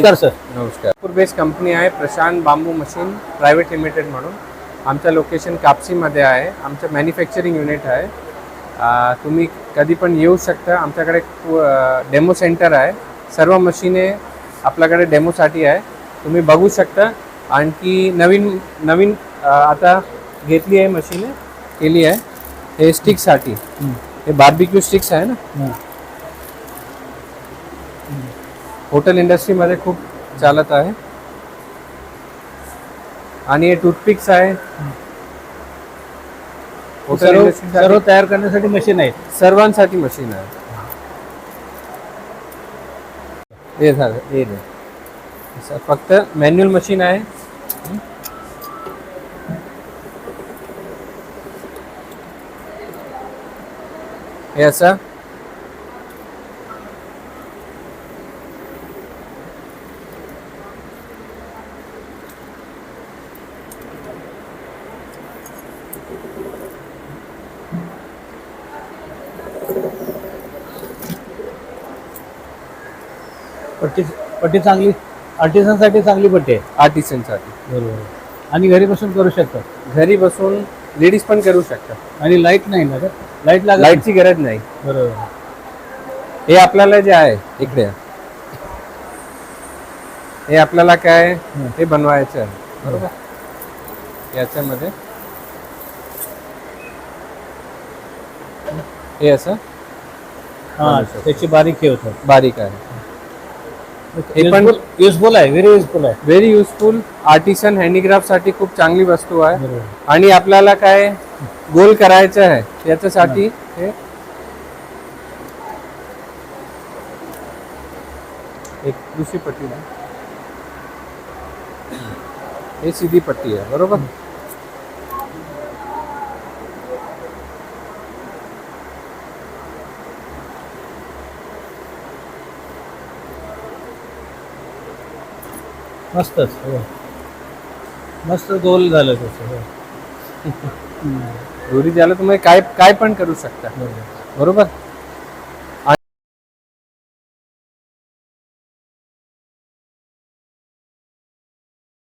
नमस्कार सर. नमस्कार. Nagpur based company आहे Prashant bamboo machine private limited म्हणून. आमचं लोकेशन कापसीमध्ये आहे. आमचं मॅन्युफॅक्चरिंग युनिट आहे. तुम्ही कधी पण येऊ शकता. आमच्याकडे डेमो सेंटर आहे. सर्व मशीने आपल्याकडे डेमोसाठी आहे. तुम्ही बघू शकता. आणखी नवीन नवीन आता घेतली आहे मशीने केली आहे. हे स्टिकसाठी हे बार्बिक्यू स्टिक्स आहे ना? हॉटेल इंडस्ट्रीमध्ये खूप चालत आहे. आणि हे टूथपिक्स आहे. हॉटेल सर्व इंडस्ट्री तयार करण्यासाठी मशीन आहे सर्वांसाठी मशीन आहे. हे झालं हे नाही. असं फक्त मॅन्युअल मशीन आहे. हे असं पट्टी पट्टी चांगली आर्टिसनसाठी चांगली पट्टी आहे. आर्टिसनसाठी बरोबर. आणि घरी बसून करू शकतात घरी बसून लेडीज पण करू शकतात आणि लाइट नाही ना लाइट लागत लाईटची गरज नाही. बरोबर. हे आपल्याला जे आहे इकडे. हे आपल्याला काय हे बनवायचं आहे. बरोबर. याच्यामध्ये हे असं? हा त्याची बारीक हे होतात बारीक आहे. हे पण- युजफुल आहे व्हेरी युजफुल आहे. व्हेरी युजफुल आर्टिसन हँडीक्राफ्टसाठी खूप चांगली वस्तू आहे. आणि आपल्याला काय गोल करायचं आहे याच्यासाठी हे एक दुसरी पट्टी ना. हे सीधी पट्टी आहे बरोबर? मस्तच हो मस्त गोल झालं त्याचं हो. दोरी ज्याला तुम्ही काय काय पण करू शकता बरोबर. बरोबर